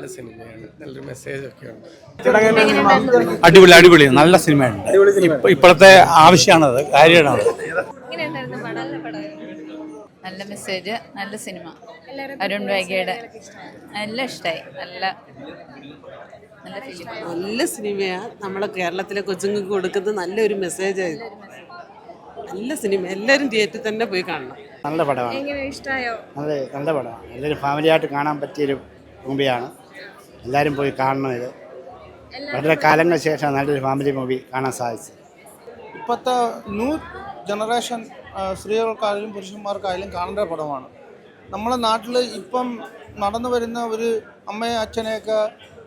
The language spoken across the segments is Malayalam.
നല്ല സിനിമയാണ്. നല്ലൊരു മെസ്സേജ് ഒക്കെ ഉണ്ട് അടിപൊളി അടിപൊളി. നല്ല സിനിമയാണ്. ഇപ്പ- ഇപ്പോഴത്തെ ആവശ്യമാണത് കാര്യമാണത്. കാര്യമാണ് നല്ല നല്ല മെസ്സേജ് നല്ല സിനിമ. അരുൺ വൈകിയുടെ. എല്ലാം ഇഷ്ടമായി നല്ല നല്ല നല്ല സിനിമയാണ് നമ്മളെ കേരളത്തിലെ കൊച്ചുങ്ങൾക്ക് കൊടുക്കുന്ന നല്ലൊരു മെസ്സേജാണ് ഇത് നല്ല സിനിമ. എല്ലാവരും തിയേറ്ററിൽ തന്നെ പോയി കാണണം. നല്ല പടമാണ്. നല്ല നല്ല പടമാണ്. എല്ലാവരും ഫാമിലിയായിട്ട് കാണാൻ പറ്റിയൊരു മൂവിയാണ് എല്ലാവരും പോയി കാണണം ഇത്. വളരെ കാലങ്ങൾ ശേഷം നല്ലൊരു ഫാമിലി മൂവി കാണാൻ സാധിച്ചത്. ഇപ്പോഴത്തെ ന്യൂ ജനറേഷൻ സ്ത്രീകൾക്കായാലും പുരുഷന്മാർക്കായാലും കാണേണ്ട പടമാണ്. നമ്മളെ നാട്ടിൽ ഇപ്പം നടന്നു വരുന്ന ഒരു അമ്മയെ അച്ഛനെയൊക്കെ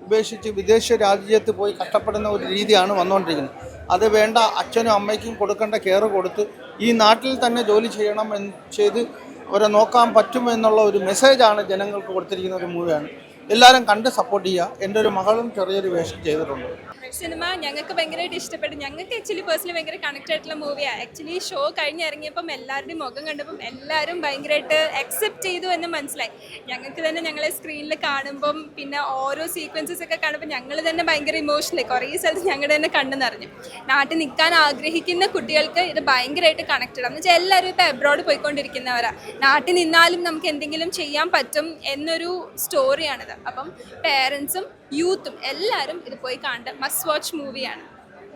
ഉപേക്ഷിച്ച് വിദേശ രാജ്യത്ത് പോയി കഷ്ടപ്പെടുന്ന ഒരു രീതിയാണ് വന്നുകൊണ്ടിരിക്കുന്നത്. അത് വേണ്ട അച്ഛനും അമ്മയ്ക്കും കൊടുക്കേണ്ട കെയർ കൊടുത്ത് ഈ നാട്ടിൽ തന്നെ ജോലി ചെയ്യണം എന്ന് ചെയ്ത് അവരെ നോക്കാൻ പറ്റുമെന്നുള്ള ഒരു മെസ്സേജാണ് ജനങ്ങൾക്ക് കൊടുത്തിരിക്കുന്ന ഒരു മൂവിയാണ് എല്ലാവരും കണ്ട് സപ്പോർട്ട് ചെയ്യുക. എന്റെ ഒരു മകളും ചെറിയൊരു വേഷം ചെയ്തിട്ടുണ്ട്. സിനിമ ഞങ്ങൾക്ക് ഭയങ്കരമായിട്ട് ഇഷ്ടപ്പെട്ടു. ഞങ്ങൾക്ക് ആക്ച്വലി പേഴ്സണലി ഭയങ്കര കണക്ട് ആയിട്ടുള്ള മൂവിയാണ് ആക്ച്വലി ഷോ കഴിഞ്ഞ് ഇറങ്ങിയപ്പം എല്ലാവരുടെയും മുഖം കണ്ടപ്പം എല്ലാവരും ഭയങ്കരമായിട്ട് അക്സെപ്റ്റ് ചെയ്തു എന്ന് മനസ്സിലായി. ഞങ്ങൾക്ക് തന്നെ ഞങ്ങളെ സ്ക്രീനിൽ കാണുമ്പം പിന്നെ ഓരോ സീക്വൻസസ് ഒക്കെ കാണുമ്പോൾ ഞങ്ങൾ തന്നെ ഭയങ്കര ഇമോഷണലി കുറേ സ്ഥലത്ത് ഞങ്ങളുടെ തന്നെ കണ്ണു നിറഞ്ഞു. നാട്ടിൽ നിൽക്കാൻ ആഗ്രഹിക്കുന്ന കുട്ടികൾക്ക് ഇത് ഭയങ്കരമായിട്ട് കണക്റ്റഡ് എന്ന് വെച്ചാൽ എല്ലാവരും ഇപ്പോൾ എബ്രോഡ് പോയിക്കൊണ്ടിരിക്കുന്നവരാണ് നാട്ടിൽ നിന്നാലും നമുക്ക് എന്തെങ്കിലും ചെയ്യാൻ പറ്റും എന്നൊരു സ്റ്റോറിയാണിത് അപ്പം പേരൻസും യൂത്തും എല്ലാവരും ഇത് പോയി കാണേണ്ട മസ്റ്റ് വാച്ച് മൂവിയാണ്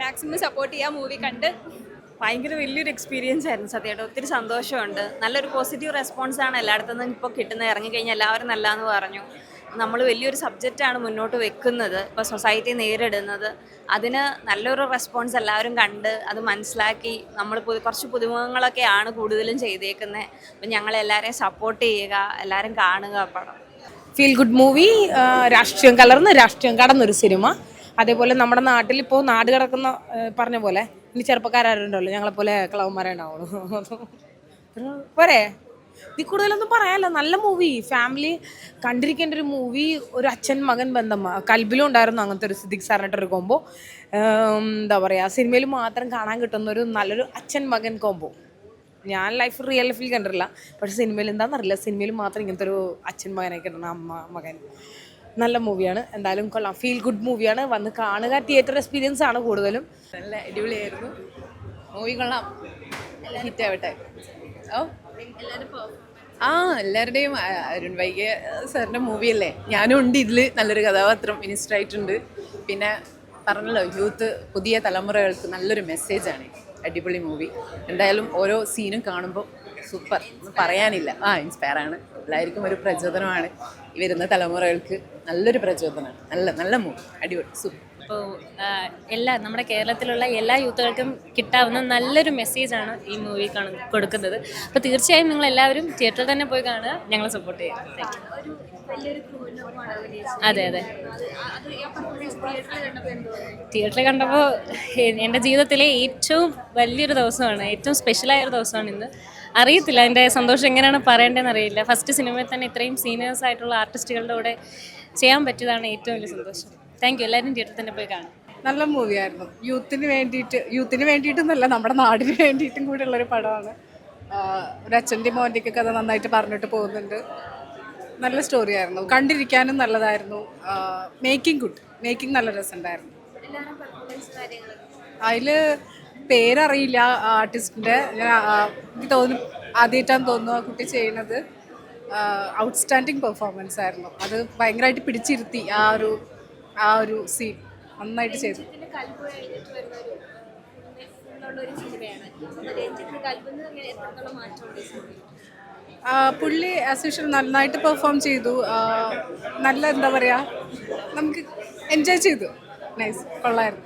മാക്സിമം സപ്പോർട്ട് ചെയ്യുക മൂവി കണ്ട്. ഭയങ്കര വലിയൊരു എക്സ്പീരിയൻസ് ആയിരുന്നു സത്യമായിട്ട് ഒത്തിരി സന്തോഷമുണ്ട്. നല്ലൊരു പോസിറ്റീവ് റെസ്പോൺസ് ആണ് എല്ലായിടത്തു നിന്നും ഇപ്പോൾ കിട്ടുന്നത് ഇറങ്ങിക്കഴിഞ്ഞാൽ എല്ലാവരും നല്ലതെന്ന് പറഞ്ഞു. നമ്മൾ വലിയൊരു സബ്ജക്റ്റാണ് മുന്നോട്ട് വെക്കുന്നത്. ഇപ്പോൾ സൊസൈറ്റി നേരിടുന്നത്. അതിന് നല്ലൊരു റെസ്പോൺസ് എല്ലാവരും കണ്ട് അത് മനസ്സിലാക്കി നമ്മൾ പുതു കുറച്ച് പുതുമുഖങ്ങളൊക്കെയാണ് കൂടുതലും ചെയ്തേക്കുന്നത് അപ്പം ഞങ്ങളെല്ലാവരെയും സപ്പോർട്ട് ചെയ്യുക എല്ലാവരും കാണുക പടം. ഫീൽ ഗുഡ് മൂവി രാഷ്ട്രീയം കലർന്ന് രാഷ്ട്രീയം കടന്നൊരു സിനിമ അതേപോലെ നമ്മുടെ നാട്ടിൽ ഇപ്പോൾ നാട് കിടക്കുന്ന പറഞ്ഞ പോലെ ഇനി ചെറുപ്പക്കാരുണ്ടല്ലോ ഞങ്ങളെപ്പോലെ ക്ലൗമാരേ ഉണ്ടാവുള്ളൂ. പോരെ? ഇത് കൂടുതലൊന്നും പറയാനല്ല. നല്ല മൂവി. ഫാമിലി കണ്ടിരിക്കേണ്ട ഒരു മൂവി ഒരു അച്ഛൻ മകൻ ബന്ധം. കൽബിലും ഉണ്ടായിരുന്നു അങ്ങനത്തെ ഒരു സിദ്ദിഖ് സാറിനായിട്ടൊരു കോമ്പോ എന്താ പറയുക സിനിമയിൽ മാത്രം കാണാൻ കിട്ടുന്ന ഒരു നല്ലൊരു അച്ഛൻ മകൻ കോമ്പോ ഞാൻ ലൈഫ് റിയൽ ലൈഫിൽ കണ്ടിട്ടില്ല. പക്ഷെ സിനിമയിൽ എന്താണെന്നറിയില്ല സിനിമയിൽ മാത്രം ഇങ്ങനത്തെ ഒരു അച്ഛൻ മകനെ കിട്ടണം അമ്മ മകൻ. നല്ല മൂവിയാണ്. എന്തായാലും കൊള്ളാം. ഫീൽ ഗുഡ് മൂവിയാണ്. വന്ന് കാണുക. തിയേറ്റർ എക്സ്പീരിയൻസ് ആണ് കൂടുതലും. നല്ല അടിപൊളിയായിരുന്നു. മൂവി കൊള്ളാം. ഹിറ്റ് ആവട്ടെ. ഓ ആ എല്ലാവരുടെയും അരുൺ വൈകിയ സാറിന്റെ മൂവിയല്ലേ ഞാനും ഉണ്ട് ഇതിൽ നല്ലൊരു കഥാപാത്രം മിനിസ്റ്റർ ആയിട്ടുണ്ട്. പിന്നെ പറഞ്ഞല്ലോ യൂത്ത് പുതിയ തലമുറകൾക്ക് നല്ലൊരു മെസ്സേജാണ് അടിപൊളി മൂവി എന്തായാലും ഓരോ സീനും കാണുമ്പോൾ സൂപ്പർ പറയാനില്ല. ആ ഇൻസ്പയർ ആണ്. എല്ലാവർക്കും ഒരു പ്രചോദനമാണ്. ഈ വരുന്ന തലമുറകൾക്ക് നല്ലൊരു പ്രചോദനമാണ് നല്ല നല്ല മൂവി അടിപൊളി. സൂപ്പർ. ഇപ്പോൾ എല്ലാ നമ്മുടെ കേരളത്തിലുള്ള എല്ലാ യൂത്തുകൾക്കും കിട്ടാവുന്ന നല്ലൊരു മെസ്സേജാണ് ഈ മൂവി കൊടുക്കുന്നത്. അപ്പോൾ തീർച്ചയായും നിങ്ങൾ എല്ലാവരും തിയേറ്ററിൽ തന്നെ പോയി കാണുക. ഞങ്ങളെ സപ്പോർട്ട് ചെയ്യുക. താങ്ക് അതെ അതെ തിയേറ്ററിൽ കണ്ടപ്പോൾ എന്റെ ജീവിതത്തിലെ ഏറ്റവും വലിയൊരു ദിവസമാണ് ഏറ്റവും സ്പെഷ്യലായ ഒരു ദിവസമാണ് ഇന്ന്. അറിയത്തില്ല എന്റെ സന്തോഷം എങ്ങനെയാണ് പറയേണ്ടതെന്ന് അറിയില്ല. ഫസ്റ്റ് സിനിമയിൽ തന്നെ ഇത്രയും സീനിയേഴ്സ് ആയിട്ടുള്ള ആർട്ടിസ്റ്റുകളുടെ കൂടെ ചെയ്യാൻ പറ്റിയതാണ് ഏറ്റവും വലിയ സന്തോഷം. താങ്ക് യു എല്ലാവരും തിയേറ്ററിൽ തന്നെ പോയി കാണാം. നല്ല മൂവിയായിരുന്നു യൂത്തിന് വേണ്ടിയിട്ട് യൂത്തിന് വേണ്ടിയിട്ടൊന്നല്ല നമ്മുടെ നാടിന് വേണ്ടിയിട്ടും കൂടെ ഉള്ളൊരു പടമാണ് ഒരു അച്ഛന്റെ മോന്റെയൊക്കെ കഥ നന്നായിട്ട് പറഞ്ഞിട്ട് പോകുന്നുണ്ട്. നല്ല സ്റ്റോറി ആയിരുന്നു. കണ്ടിരിക്കാനും നല്ലതായിരുന്നു. മേക്കിംഗ് ഗുഡ് മേക്കിംഗ് നല്ല രസമുണ്ടായിരുന്നു. അതിൽ പേരറിയില്ല ആർട്ടിസ്റ്റിന്റെ ഞാൻ എനിക്ക് തോന്നുന്നു ആദ്യമായിട്ടാന്ന് തോന്നുന്നു ആ കുട്ടി ചെയ്യുന്നത്. ഔട്ട്സ്റ്റാൻഡിങ് പെർഫോമൻസ് ആയിരുന്നു. അത് ഭയങ്കരമായിട്ട് പിടിച്ചിരുത്തി ആ ഒരു ആ ഒരു സീൻ നന്നായിട്ട് ചെയ്തു. ആ, പുള്ളി ആസ് യൂഷ്വൽ നന്നായിട്ട് പെർഫോം ചെയ്തു. നല്ല എന്താ പറയുക നമുക്ക് എൻജോയ് ചെയ്തു. നൈസ് കൊള്ളായിരുന്നു.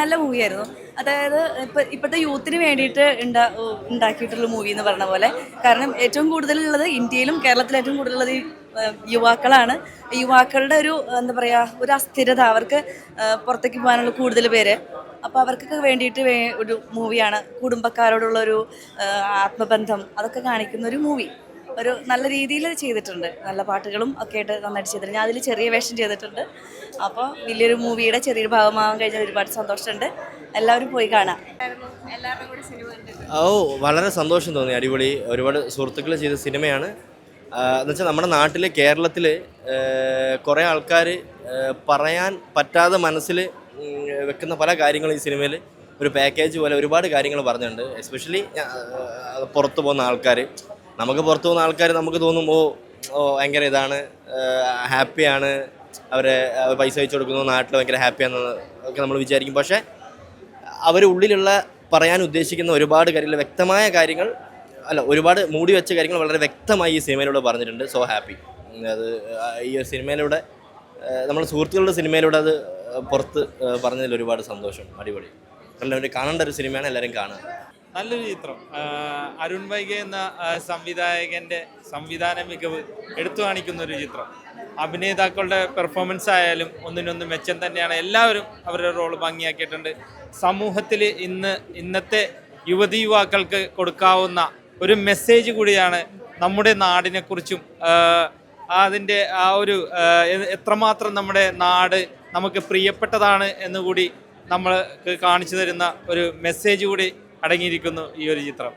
നല്ല മൂവിയായിരുന്നു അതായത് ഇപ്പം ഇപ്പോഴത്തെ യൂത്തിന് വേണ്ടിയിട്ട് ഉണ്ടാ ഉണ്ടാക്കിയിട്ടുള്ള മൂവി എന്ന് പറഞ്ഞ പോലെ. കാരണം ഏറ്റവും കൂടുതലുള്ളത് ഇന്ത്യയിലും കേരളത്തിലും ഏറ്റവും കൂടുതലുള്ളത് യുവാക്കളാണ്. യുവാക്കളുടെ ഒരു എന്താ പറയുക ഒരു അസ്ഥിരത. അവർക്ക് പുറത്തേക്ക് പോകാനുള്ള കൂടുതൽ പേര്. അപ്പോൾ അവർക്കൊക്കെ വേണ്ടിയിട്ട് ഒരു മൂവിയാണ്. കുടുംബക്കാരോടുള്ള ഒരു ആത്മബന്ധം. അതൊക്കെ കാണിക്കുന്ന ഒരു മൂവി. ഒരു നല്ല രീതിയിൽ ചെയ്തിട്ടുണ്ട്. നല്ല പാട്ടുകളും ഒക്കെ ആയിട്ട് നന്നായിട്ട് ചെയ്തിട്ടുണ്ട്. ഞാൻ അതിൽ ചെറിയ വേഷം ചെയ്തിട്ടുണ്ട്. അപ്പോൾ വലിയൊരു മൂവിയുടെ ചെറിയൊരു ഭാഗമാകാൻ കഴിഞ്ഞാൽ ഒരുപാട് സന്തോഷമുണ്ട്. എല്ലാവരും പോയി കാണാം. ഓ വളരെ സന്തോഷം തോന്നി. അടിപൊളി. ഒരുപാട് സുഹൃത്തുക്കൾ ചെയ്ത സിനിമയാണ്. എന്നുവെച്ചാൽ നമ്മുടെ നാട്ടിൽ കേരളത്തിൽ കുറേ ആൾക്കാർ പറയാൻ പറ്റാതെ മനസ്സിൽ വെക്കുന്ന പല കാര്യങ്ങളും ഈ സിനിമയിൽ ഒരു പാക്കേജ് പോലെ ഒരുപാട് കാര്യങ്ങൾ പറഞ്ഞിട്ടുണ്ട്. എസ്പെഷ്യലി പുറത്തു പോകുന്ന ആൾക്കാർ നമുക്ക് പുറത്തു പോകുന്ന ആൾക്കാർ നമുക്ക് തോന്നും ഓ ഓ ഭയങ്കര ഇതാണ്. ഹാപ്പിയാണ്. അവരെ പൈസ വെച്ച് കൊടുക്കുന്നു. നാട്ടിൽ ഭയങ്കര ഹാപ്പിയാണെന്ന് ഒക്കെ നമ്മൾ വിചാരിക്കും. പക്ഷേ അവർ ഉള്ളിലുള്ള പറയാൻ ഉദ്ദേശിക്കുന്ന ഒരുപാട് കാര്യങ്ങൾ വ്യക്തമായ കാര്യങ്ങൾ അല്ല ഒരുപാട് മൂടി വെച്ച കാര്യങ്ങൾ വളരെ വ്യക്തമായി ഈ സിനിമയിലൂടെ പറഞ്ഞിട്ടുണ്ട്. സോ ഹാപ്പി അത് ഈ ഒരു സിനിമയിലൂടെ നമ്മൾ സുഹൃത്തുക്കളുടെ സിനിമയിലൂടെ അത് പുറത്ത് പറഞ്ഞതിൽ ഒരുപാട് സന്തോഷം. അടിപൊളി. എല്ലാവരും കാണേണ്ട ഒരു സിനിമയാണ് എല്ലാവരും കാണുക. നല്ലൊരു ചിത്രം. അരുൺ വൈഗ എന്ന സംവിധായകന്റെ സംവിധാന മികവ് എടുത്തു കാണിക്കുന്ന ഒരു ചിത്രം. അഭിനേതാക്കളുടെ പെർഫോമൻസ് ആയാലും ഒന്നിനൊന്ന് മെച്ചം തന്നെയാണ് എല്ലാവരും അവരുടെ റോൾ ഭംഗിയാക്കിയിട്ടുണ്ട്. സമൂഹത്തിൽ ഇന്ന് ഇന്നത്തെ യുവതി യുവാക്കൾക്ക് കൊടുക്കാവുന്ന ഒരു മെസ്സേജ് കൂടിയാണ് നമ്മുടെ നാടിനെക്കുറിച്ചും അതിന്റെ ആ ഒരു എത്രമാത്രം നമ്മുടെ നാട് നമുക്ക് പ്രിയപ്പെട്ടതാണ് എന്നുകൂടി നമ്മൾക്ക് കാണിച്ചു തരുന്ന ഒരു മെസ്സേജ് കൂടി അടങ്ങിയിരിക്കുന്നു ഈ ഒരു ചിത്രം.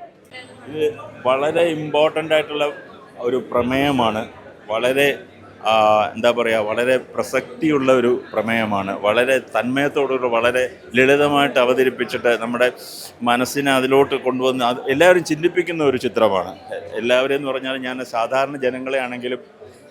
ഇത് വളരെ ഇമ്പോർട്ടന്റ് ആയിട്ടുള്ള ഒരു പ്രമേയമാണ്. വളരെ എന്താ പറയുക വളരെ പ്രസക്തിയുള്ള ഒരു പ്രമേയമാണ്. വളരെ തന്മയത്തോടുകൂടി വളരെ ലളിതമായിട്ട് അവതരിപ്പിച്ചിട്ട് നമ്മുടെ മനസ്സിനെ അതിലോട്ട് കൊണ്ടുവന്ന് അത് എല്ലാവരും ചിന്തിപ്പിക്കുന്ന ഒരു ചിത്രമാണ്. എല്ലാവരും എന്ന് പറഞ്ഞാൽ ഞാൻ സാധാരണ ജനങ്ങളെ ആണെങ്കിലും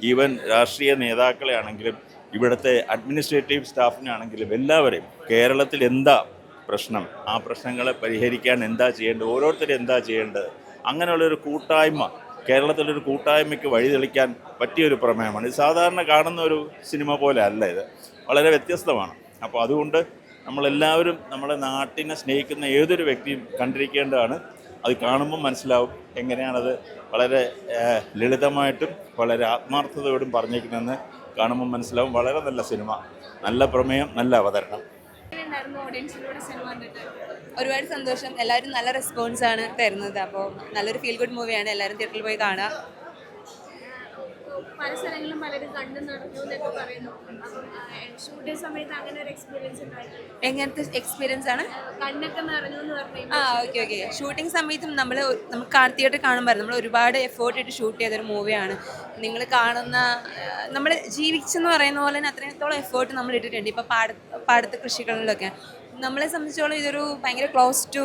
ഈവൻ രാഷ്ട്രീയ നേതാക്കളെ ആണെങ്കിലും ഇവിടുത്തെ അഡ്മിനിസ്ട്രേറ്റീവ് സ്റ്റാഫിനെ ആണെങ്കിലും എല്ലാവരെയും കേരളത്തിൽ എന്താ പ്രശ്നം? ആ പ്രശ്നങ്ങളെ പരിഹരിക്കാൻ എന്താ ചെയ്യേണ്ടത്? ഓരോരുത്തരും എന്താ ചെയ്യേണ്ടത്? അങ്ങനെയുള്ളൊരു കൂട്ടായ്മ കേരളത്തിലൊരു കൂട്ടായ്മയ്ക്ക് വഴിതെളിക്കാൻ പറ്റിയൊരു പ്രമേയമാണ്. ഇത് സാധാരണ കാണുന്ന ഒരു സിനിമ പോലെ അല്ല ഇത്. വളരെ വ്യത്യസ്തമാണ്. അപ്പോൾ അതുകൊണ്ട് നമ്മളെല്ലാവരും നമ്മുടെ നാട്ടിനെ സ്നേഹിക്കുന്ന ഏതൊരു വ്യക്തിയും കണ്ടിരിക്കേണ്ടതാണ്. അത് കാണുമ്പോൾ മനസ്സിലാവും എങ്ങനെയാണത് വളരെ ലളിതമായിട്ടും വളരെ ആത്മാർത്ഥതയോടും പറഞ്ഞേക്കുന്നതെന്ന് കാണുമ്പോൾ മനസ്സിലാവും. വളരെ നല്ല സിനിമ. നല്ല പ്രമേയം നല്ല അവതരണം. ഒരുപാട് സന്തോഷം. എല്ലാവരും നല്ല റെസ്പോൺസ് ആണ് തരുന്നത്. അപ്പോൾ നല്ലൊരു ഫീൽ ഗുഡ് മൂവിയാണ് എല്ലാവരും തിയേറ്ററിൽ പോയി കാണുക. പല സ്ഥലങ്ങളിലും പലരും കണ്ടു നടന്നു എന്നൊക്കെ പറയുന്നു. ഷൂട്ടിംഗ് സമയത്ത് അങ്ങനെ ഒരു എക്സ്പീരിയൻസ് ഉണ്ടായിരുന്നു എങ്ങനത്തെ എക്സ്പീരിയൻസ് ആണ്? കണ്ണൊക്കെ നിറഞ്ഞു എന്ന് പറഞ്ഞു ആ ഓക്കെ ഓക്കെ ഷൂട്ടിംഗ് സമയത്തും നമ്മൾ നമുക്ക് കാർത്തിയായിട്ട് കാണുമ്പോൾ നമ്മൾ ഒരുപാട് എഫേർട്ട് ഇട്ട് ഷൂട്ട് ചെയ്തൊരു മൂവിയാണ് നിങ്ങൾ കാണുന്ന നമ്മൾ ജീവിച്ചെന്ന് പറയുന്ന പോലെ തന്നെ അത്രത്തോളം എഫേർട്ട് നമ്മൾ ഇട്ടിട്ടുണ്ട്. ഇപ്പോൾ പാട പാടത്തെ കൃഷികളിലൊക്കെ. നമ്മളെ സംബന്ധിച്ചോളം ഇതൊരു ഭയങ്കര ക്ലോസ് ടു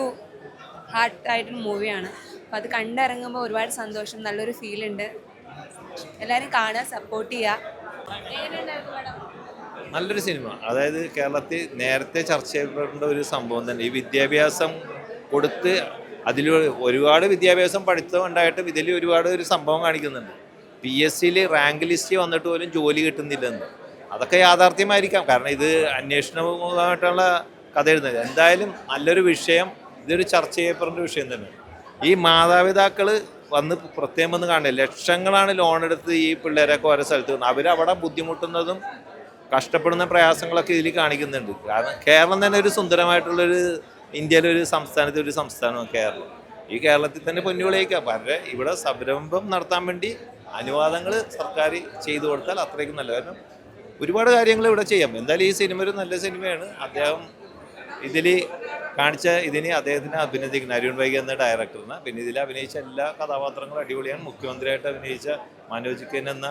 ഹാർട്ട് ആയിട്ടൊരു മൂവിയാണ് അപ്പോൾ അത് കണ്ടിറങ്ങുമ്പോൾ ഒരുപാട് സന്തോഷം നല്ലൊരു ഫീൽ ഉണ്ട്. എല്ലാവരും കാണുക സപ്പോർട്ട് ചെയ്യുക. നല്ലൊരു സിനിമ അതായത് കേരളത്തിൽ നേരത്തെ ചർച്ച ചെയ്യപ്പെടേണ്ട ഒരു സംഭവം തന്നെ ഈ വിദ്യാഭ്യാസം കൊടുത്ത് അതിൽ ഒരുപാട് വിദ്യാഭ്യാസം പഠിത്തം ഉണ്ടായിട്ട് ഇതിൽ ഒരുപാട് ഒരു സംഭവം കാണിക്കുന്നുണ്ട്. പി എസ് സിയിൽ റാങ്ക് ലിസ്റ്റ് വന്നിട്ട് പോലും ജോലി കിട്ടുന്നില്ലെന്ന്. അതൊക്കെ യാഥാർത്ഥ്യമായിരിക്കാം. കാരണം ഇത് അന്വേഷണമായിട്ടുള്ള കഥ എഴുതുന്നത്. എന്തായാലും നല്ലൊരു വിഷയം ഇതൊരു ചർച്ച ചെയ്യപ്പെടേണ്ട വിഷയം തന്നെ. ഈ മാതാപിതാക്കൾ വന്ന് പ്രത്യേകം വന്ന് കാണില്ല ലക്ഷങ്ങളാണ് ലോൺ എടുത്ത് ഈ പിള്ളേരൊക്കെ ഓരോ സ്ഥലത്ത് അവരവിടെ ബുദ്ധിമുട്ടുന്നതും കഷ്ടപ്പെടുന്ന പ്രയാസങ്ങളൊക്കെ ഇതിൽ കാണിക്കുന്നുണ്ട്. കാരണം കേരളം തന്നെ ഒരു സുന്ദരമായിട്ടുള്ളൊരു ഇന്ത്യയിലെ ഒരു സംസ്ഥാനത്തെ ഒരു സംസ്ഥാനമാണ് കേരളം. ഈ കേരളത്തിൽ തന്നെ പൊന്നുവിളിയേക്കാം പക്ഷേ ഇവിടെ സംരംഭം നടത്താൻ വേണ്ടി അനുവാദങ്ങൾ സർക്കാർ ചെയ്തു കൊടുത്താൽ അത്രയ്ക്കും നല്ല കാരണം ഒരുപാട് കാര്യങ്ങൾ ഇവിടെ ചെയ്യാം. എന്തായാലും ഈ സിനിമ ഒരു നല്ല സിനിമയാണ്. അദ്ദേഹം ഇതിൽ കാണിച്ച ഇതിന് അദ്ദേഹത്തിന് അഭിനന്ദിക്കുന്ന. അരുൺ വൈകി എന്ന ഡയറക്ടറിന് പിന്നെ ഇതിൽ അഭിനയിച്ച എല്ലാ കഥാപാത്രങ്ങളും അടിപൊളിയാണ്. മുഖ്യമന്ത്രിയായിട്ട് അഭിനയിച്ച മനോജ് കെൻ എന്ന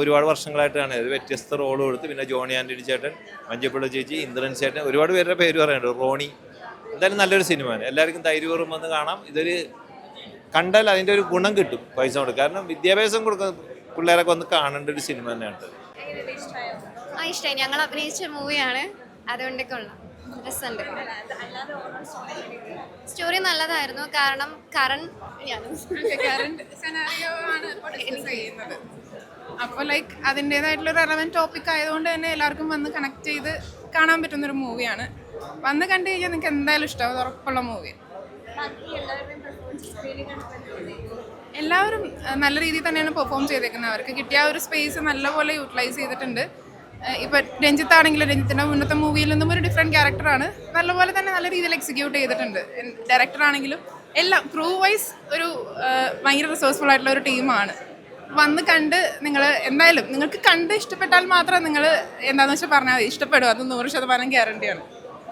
ഒരുപാട് വർഷങ്ങളായിട്ടാണ് ഒരു വ്യത്യസ്ത റോൾ കൊടുത്ത്. പിന്നെ ജോണി ആന്റണി ചേട്ടൻ മഞ്ചപ്പിള്ള ചേച്ചി ഇന്ദ്രൻ ചേട്ടൻ ഒരുപാട് പേരുടെ പേര് പറയുന്നുണ്ട് റോണി. എന്തായാലും നല്ലൊരു സിനിമയാണ്. എല്ലാവർക്കും ധൈര്യപൂർവം വന്ന് കാണാം. ഇതൊരു കണ്ടാൽ അതിന്റെ ഒരു ഗുണം കിട്ടും പൈസ കൊണ്ട്. കാരണം വിദ്യാഭ്യാസം കൊടുക്കുന്ന പിള്ളേരൊക്കെ വന്ന് കാണേണ്ട ഒരു സിനിമ തന്നെയാണ്. ഇഷ്ടമായി ഞങ്ങൾ അഭിനയിച്ച മൂവിയാണ് അതുകൊണ്ടൊക്കെ ഉള്ള രസമുണ്ട്. സ്റ്റോറി നല്ലതായിരുന്നു. കാരണം ചെയ്യുന്നത്. അപ്പോൾ ലൈക്ക് അതിന്റെതായിട്ടുള്ള ഒരു റെലവന്റ് ടോപ്പിക് ആയതുകൊണ്ട് തന്നെ എല്ലാവർക്കും വന്ന് കണക്ട് ചെയ്ത് കാണാൻ പറ്റുന്ന ഒരു മൂവിയാണ് വന്ന് കണ്ടു കഴിഞ്ഞാൽ നിങ്ങൾക്ക് എന്തായാലും ഇഷ്ടമാവും അത് ഉറപ്പുള്ള മൂവി എല്ലാവരും നല്ല രീതിയിൽ തന്നെയാണ് പെർഫോം ചെയ്തേക്കുന്നത്. അവർക്ക് കിട്ടിയ ആ ഒരു സ്പേസ് നല്ലപോലെ യൂട്ടിലൈസ് ചെയ്തിട്ടുണ്ട്. ഇപ്പൊ രഞ്ജിത്താണെങ്കിലും രഞ്ജിത്തിന്റെ മുന്നത്തെ മൂവിയിൽ നിന്നും ഒരു ഡിഫറെന്റ് ക്യാരക്ടറാണ് നല്ലപോലെ തന്നെ നല്ല രീതിയിൽ എക്സിക്യൂട്ട് ചെയ്തിട്ടുണ്ട്. ഡയറക്ടർ ആണെങ്കിലും എല്ലാം ക്രൂ വൈസ് ഒരു ഭയങ്കര റിസോഴ്സ്ഫുൾ ആയിട്ടുള്ള ഒരു ടീമാണ് വന്ന് കണ്ട് നിങ്ങൾ എന്തായാലും നിങ്ങൾക്ക് കണ്ട് ഇഷ്ടപ്പെട്ടാൽ മാത്രം നിങ്ങൾ എന്താണെന്ന് വെച്ചാൽ പറഞ്ഞാൽ ഇഷ്ടപ്പെടും. അത് നൂറ് ശതമാനം ഗ്യാരണ്ടിയാണ്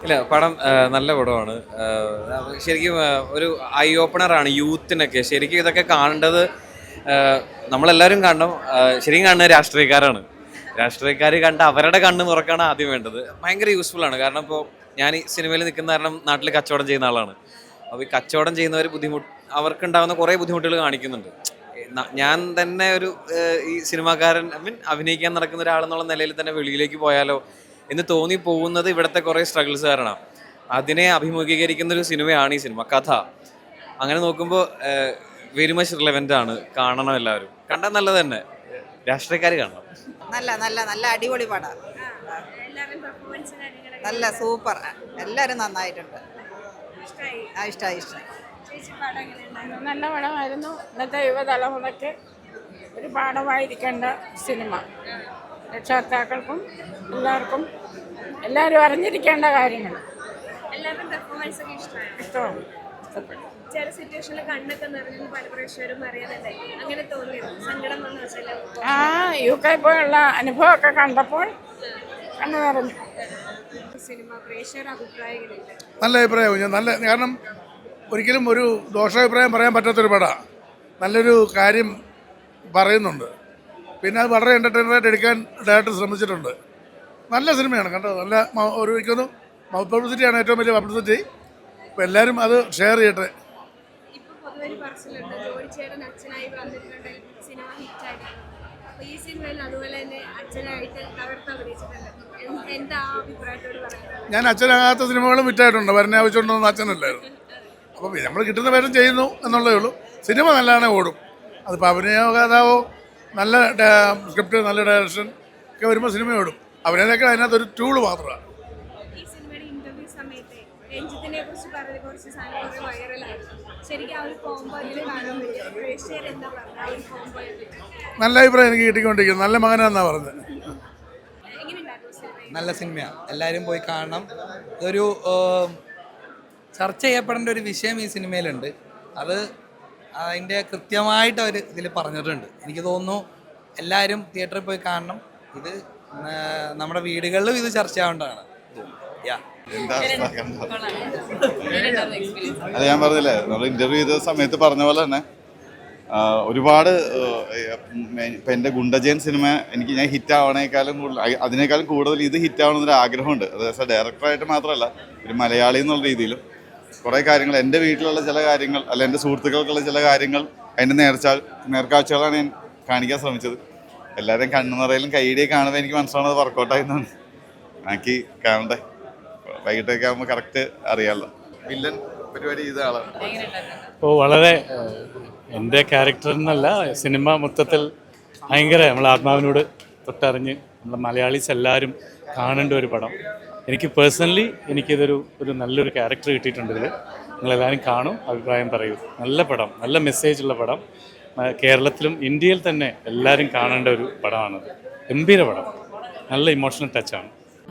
ഇല്ല പടം നല്ല പടമാണ്. ശരിക്കും ഒരു ഐ ഓപ്പണറാണ് യൂത്തിനൊക്കെ. ശരിക്കും ഇതൊക്കെ കാണേണ്ടത് നമ്മളെല്ലാവരും കാണണം. ശരിക്കും കാണുന്നത് രാഷ്ട്രീയക്കാരാണ്. രാഷ്ട്രീയക്കാർ കണ്ട അവരുടെ കണ്ണ് തുറക്കാണ് ആദ്യം വേണ്ടത്. ഭയങ്കര യൂസ്ഫുൾ ആണ്. കാരണം ഇപ്പോൾ ഞാൻ ഈ സിനിമയിൽ നിൽക്കുന്ന കാരണം നാട്ടിൽ കച്ചവടം ചെയ്യുന്ന ആളാണ്. അപ്പോൾ ഈ കച്ചവടം ചെയ്യുന്നവർ ബുദ്ധിമുട്ട് അവർക്കുണ്ടാകുന്ന കുറേ ബുദ്ധിമുട്ടുകൾ കാണിക്കുന്നുണ്ട്. ഞാൻ തന്നെ ഒരു ഈ സിനിമാക്കാരൻ ഐ മീൻ അഭിനയിക്കാൻ നടക്കുന്ന ഒരാളെന്നുള്ള നിലയിൽ തന്നെ വെളിയിലേക്ക് പോയാലോ എന്ന് തോന്നി പോകുന്നത് ഇവിടുത്തെ കുറേ സ്ട്രഗിൾസ് കാരണം. അതിനെ അഭിമുഖീകരിക്കുന്ന ഒരു സിനിമയാണ് ഈ സിനിമ കഥ. അങ്ങനെ നോക്കുമ്പോൾ വെരി മച്ച് റിലവന്റ് ആണ്. കാണണം എല്ലാവരും. കണ്ടാൽ നല്ലത് തന്നെ. രാഷ്ട്രീയക്കാർ കാണണം. നല്ല നല്ല നല്ല അടിപൊളി പടം. നല്ല സൂപ്പർ. എല്ലാവരും നന്നായിട്ടുണ്ട്. ആ ഇഷ്ടമായി ഇഷ്ടമായി നല്ല പടമായിരുന്നു. ഇന്നത്തെ യുവതലമുറയ്ക്ക് ഒരു പാഠമായിരിക്കേണ്ട സിനിമ. രക്ഷകർത്താക്കൾക്കും എല്ലാവർക്കും എല്ലാവരും അറിഞ്ഞിരിക്കേണ്ട കാര്യങ്ങൾ. എല്ലാവരും പെർഫോമൻസ് ഒക്കെ ഇഷ്ടമാണ് ഇഷ്ടമാണ്. ഇഷ്ടപ്പെട്ടു. ചില സിറ്റുവേഷനിൽ കണ്ണൊക്കെ നിറഞ്ഞു പല പ്രേക്ഷകരും അറിയാതെ അങ്ങനെ തോന്നിയോ? സങ്കടം വന്നു ആ യു കെ പോയുള്ള അനുഭവമൊക്കെ കണ്ടപ്പോൾ കണ്ണു നിറഞ്ഞു. സിനിമ നല്ല അഭിപ്രായം ഞാൻ നല്ല കാരണം ഒരിക്കലും ഒരു ദോഷാഭിപ്രായം പറയാൻ പറ്റാത്തൊരു പടമാണ് നല്ലൊരു കാര്യം പറയുന്നുണ്ട്. പിന്നെ അത് വളരെ എന്റർടൈനറായിട്ട് എടുക്കാൻ ഡയറക്ടർ ശ്രമിച്ചിട്ടുണ്ട്. നല്ല സിനിമയാണ് കണ്ടോ നല്ല മ- ഒരു എനിക്കൊന്ന് മൗത്ത് പബ്ലിസിറ്റിയാണ് ഏറ്റവും വലിയ പബ്ലിസിറ്റി അപ്പോൾ എല്ലാവരും അത് ഷെയർ ചെയ്യട്ടെ. ഒരു പറച്ചിലുണ്ട്. ജോലി ചേട്ടൻ അച്ഛനായി വന്നിട്ടുണ്ട്. സിനിമ ഹിറ്റായിട്ട്. അപ്പൊ ഈ സിനിമയിൽ അതുപോലെ തന്നെ അച്ഛനായിട്ട് തകർത്ത് അഭിനയിച്ചിട്ടുണ്ട്. എന്ത്- അഭിപ്രായത്തോട് പറയുന്നത്? ഞാൻ അച്ഛനാകാത്ത സിനിമകളും വിറ്റായിട്ടുണ്ട് വരനെ ആവശ്യമുണ്ടോന്ന് അച്ഛനല്ലായിരുന്നു. അപ്പോൾ നമ്മൾ കിട്ടുന്ന പേരും ചെയ്യുന്നു എന്നുള്ളതേ ഉള്ളൂ. സിനിമ നല്ലതാണെ ഓടും. അതിപ്പോൾ അഭിനയോ കഥാവോ നല്ല സ്ക്രിപ്റ്റ് നല്ല ഡയറക്ഷൻ ഒക്കെ വരുമ്പോൾ സിനിമ ഓടും. അഭിനയൊക്കെ അതിനകത്തൊരു ടൂൾ മാത്രമാണ്. ഈ സിനിമയുടെ ഇന്റർവ്യൂ സമയത്ത് രഞ്ജിത്തിനെ കുറിച്ച് പറഞ്ഞ കുറച്ച് സാധനം കുറെ വൈറലായിരുന്നു ശരിക്കും ആ ഒരു പ്രേക്ഷകർ എന്താ പറഞ്ഞത്? ആ ഒരു കോംബോ നല്ല അഭിപ്രായം എനിക്ക് കിട്ടിക്കൊണ്ടിരിക്കുന്നു. നല്ല മകനാന്നാണ് പറഞ്ഞത്. നല്ല സിനിമയാണ് എല്ലാവരും പോയി കാണണം. ഇതൊരു ചർച്ച ചെയ്യപ്പെടേണ്ട ഒരു വിഷയം ഈ സിനിമയിലുണ്ട്. അത് അതിന്റെ കൃത്യമായിട്ട് അവർ ഇതിൽ പറഞ്ഞിട്ടുണ്ട്. എനിക്ക് തോന്നുന്നു എല്ലാവരും തിയേറ്ററിൽ പോയി കാണണം. ഇത് നമ്മുടെ വീടുകളിലും ഇത് ചർച്ചയാവേണ്ടതാണ് യാ അത് ഞാൻ പറഞ്ഞില്ലേ നമ്മൾ ഇന്റർവ്യൂ ചെയ്ത സമയത്ത് പറഞ്ഞ പോലെ തന്നെ ഒരുപാട് ഇപ്പം എന്റെ ഗുണ്ടജയൻ സിനിമ എനിക്ക് ഞാൻ ഹിറ്റ് ആവണേക്കാളും കൂടുതൽ അതിനേക്കാളും കൂടുതൽ ഇത് ഹിറ്റ് ആവണമെന്നൊരു ആഗ്രഹമുണ്ട്. അത് ആസ് എ ഡയറക്ടറായിട്ട് മാത്രമല്ല ഒരു മലയാളി എന്നുള്ള രീതിയിലും കുറേ കാര്യങ്ങൾ എന്റെ വീട്ടിലുള്ള ചില കാര്യങ്ങൾ അല്ല എന്റെ സുഹൃത്തുക്കൾക്കുള്ള ചില കാര്യങ്ങൾ അതിന്റെ നേർച്ച നേർക്കാഴ്ചകളാണ് ഞാൻ കാണിക്കാൻ ശ്രമിച്ചത്. എല്ലാവരും കണ്ണു നിറയിലും കൈയിടിയെ കാണുമ്പോൾ എനിക്ക് മനസ്സിലാവുന്നത് വർക്കൗട്ടായിരുന്നു എനിക്ക് കാണണ്ടേ വൈകിട്ടൊക്കെ ആകുമ്പോൾ കറക്റ്റ് അറിയാമല്ലോ വില്ലൻ പരിപാടി ചെയ്ത ആളാണ്. വളരെ എന്റെ ക്യാരക്ടർ എന്നല്ല സിനിമ മൊത്തത്തിൽ ഭയങ്കര നമ്മൾ ആത്മാവിനോട് തൊട്ടറിഞ്ഞ് നമ്മളെ മലയാളീസ് എല്ലാവരും കാണേണ്ട ഒരു പടം. എനിക്ക് പേഴ്സണലി എനിക്കിതൊരു ഒരു നല്ലൊരു ക്യാരക്ടർ കിട്ടിയിട്ടുണ്ട് ഇതിൽ നിങ്ങളെല്ലാവരും കാണും അഭിപ്രായം പറയൂ. നല്ല പടം നല്ല മെസ്സേജ് ഉള്ള പടം. കേരളത്തിലും ഇന്ത്യയിൽ തന്നെ എല്ലാവരും കാണേണ്ട ഒരു പടമാണത്. ഗംഭീര പടം. നല്ല ഇമോഷണൽ ടച്ചാണ്